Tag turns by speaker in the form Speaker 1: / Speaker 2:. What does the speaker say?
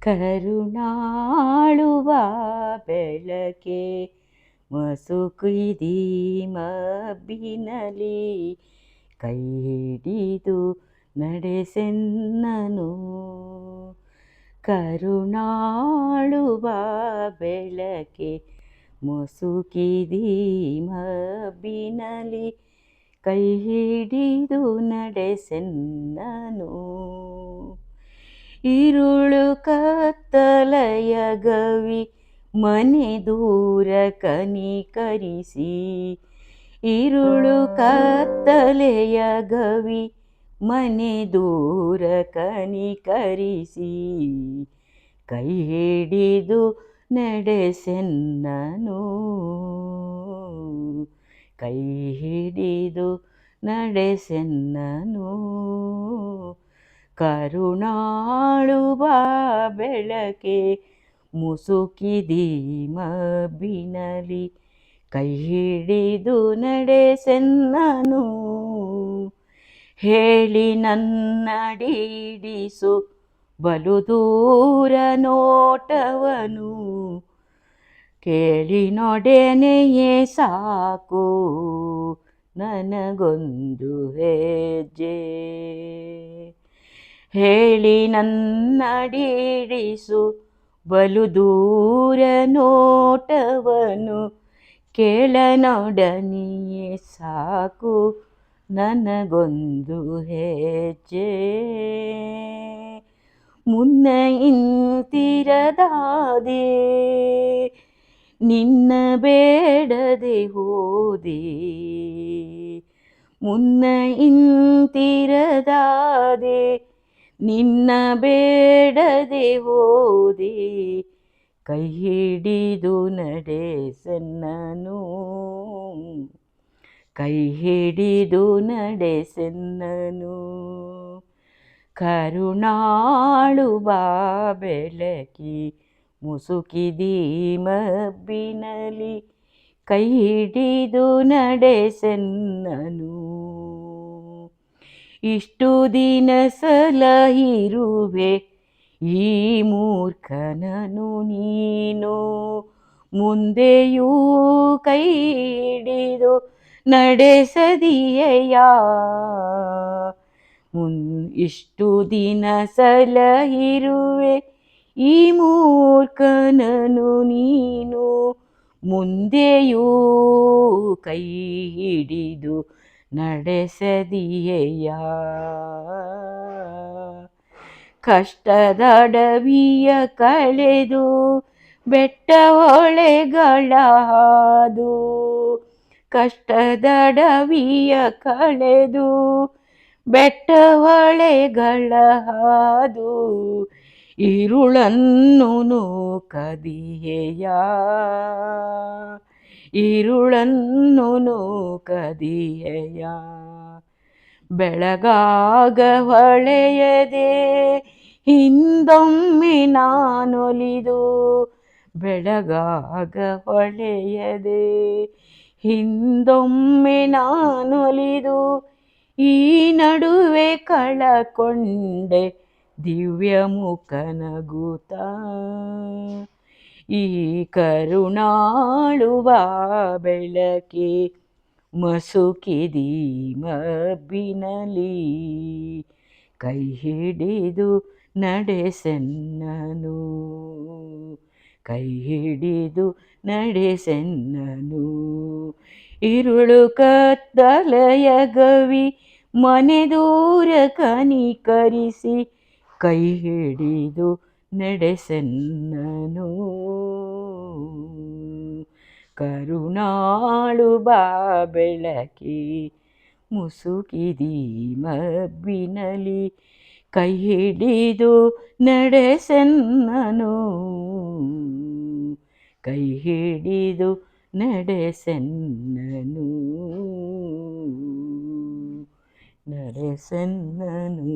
Speaker 1: ಕರುಣಾಳುವ ಬೆಳಕೆ ಮಸುಕಿದಿ ಮಬ್ಬಿನಲಿ ಕೈ ಹಿಡಿದು ನಡೆಸೆನ್ನನು. ಕರುಣಾಳುವ ಬೆಳಕೆ ಮುಸುಕಿದಿ ಮಬ್ಬಿನಲಿ ಕೈ ಹಿಡಿದು ನಡೆಸೆನ್ನನು. ഇരുളു ಕತ್ತಲಯ ಗವಿ ಮನೆ ದೂರ ಕನಿಕರಿಸಿ ഇരുളു ಕತ್ತಲೆಯ ಗವಿ ಮನೆ ದೂರ ಕನಿಕರಿಸಿ ಕೈ ಹಿಡಿದು ನಡೆಸೆನ್ನನು ಕೈ ಹಿಡಿದು ನಡೆಸೆನ್ನನು ಕರುಣಾಳುವ ಬೆಳಕೆ ಮುಸುಕಿದಿ ಬಿನಲಿ ಕೈ ಹಿಡಿದು ನಡೆಸೆನ್ನನು, ಹೇಳಿ ನನ್ನಡಿಡಿಸು ಬಲು ದೂರ ನೋಟವನು. ಕೇಳಿ ನೊಡೆನೆಯೇ ಸಾಕು, ನನಗೊಂದು ಹೆಜ್ಜೆ. ಹೇಳಿ ನನ್ನಡಿಡಿಸು ಬಲು ದೂರ ನೋಟವನು. ಕೇಳನೊಡನಿಯೇ ಸಾಕು ನನಗೊಂದು ಹೆಜ್ಜೆ. ಮುನ್ನ ಇಂತಿರದಾದೆ, ನಿನ್ನ ಬೇಡದೆ ಹೋದೆ. ಮುನ್ನ ಇಂತಿರದಾದೆ ನಿನ್ನ ಬೇಡದೆ ಓದಿ ಕೈ ಹಿಡಿದು ನಡೆಸೆನ್ನನು ಕೈ ಹಿಡಿದು ನಡೆಸೆನ್ನನು ಬಾ ಬೆಳಕಿ ಮುಸುಕಿದಿ ಮಬ್ಬಿನಲಿ ಕೈ ಹಿಡಿದು ನಡೆಸೆನ್ನನು ಇಷ್ಟು ದಿನ ಸಲಹಿರುವೆ. ಈ ಮೂರ್ಖನನು ನೀನು ಮುಂದೆಯೂ ಕೈ ಹಿಡಿದು ನಡೆಸದಿಯೆಯ? ಮುನ್ ಇಷ್ಟು ದಿನ ಸಲಹಿರುವೆ. ಈ ಮೂರ್ಖನನು ನೀನು ಮುಂದೆಯೂ ಕೈ ಹಿಡಿದು ನಡೆಸದಿಯ ಕಷ್ಟದಡವಿಯ ಕಳೆದು ಬೆಟ್ಟ ಕಷ್ಟದಡವಿಯ ಕಳೆದು ಬೆಟ್ಟ ಒಳೆಗಳ ಹಾದು ಇರುಳನ್ನು ನೂಕದಿಯಯ ಬೆಳಗಾಗ ಹೊಳೆಯದೆ ಹಿಂದೊಮ್ಮೆ ನಾನೊಲಿದು ಬೆಳಗಾಗ ಹೊಳೆಯದೆ ಹಿಂದೊಮ್ಮೆ ನಾನೊಲಿದು ಈ ನಡುವೆ ಕಳಕೊಂಡೆ ದಿವ್ಯ ಮುಖನಗುತ ಈ ಕರುಣಾಳುವ ಬೆಳಕೆ ಮಸುಕಿದಿ ಮಬ್ಬಿನಲಿ ಕೈ ಹಿಡಿದು ನಡೆಸೆನ್ನನು. ಕೈ ಹಿಡಿದು ನಡೆಸೆನ್ನನು. ಇರುಳು ಕತ್ತಲೆಯ ಗವಿ ಮನೆ ದೂರ ಕನಿಕರಿಸಿ ಕೈ ಹಿಡಿದು ನಡೆಸೆನ್ನನು. ಕರುಣಾಳು ಬಾ ಬೆಳಕಿ ಮುಸುಕಿದಿ ಮಬ್ಬಿನಲಿ ಕೈ ಹಿಡಿದು ನಡೆಸೆನ್ನನು. ಕೈ ಹಿಡಿದು ನಡೆಸೆನ್ನನು. ನಡೆಸೆನ್ನನು.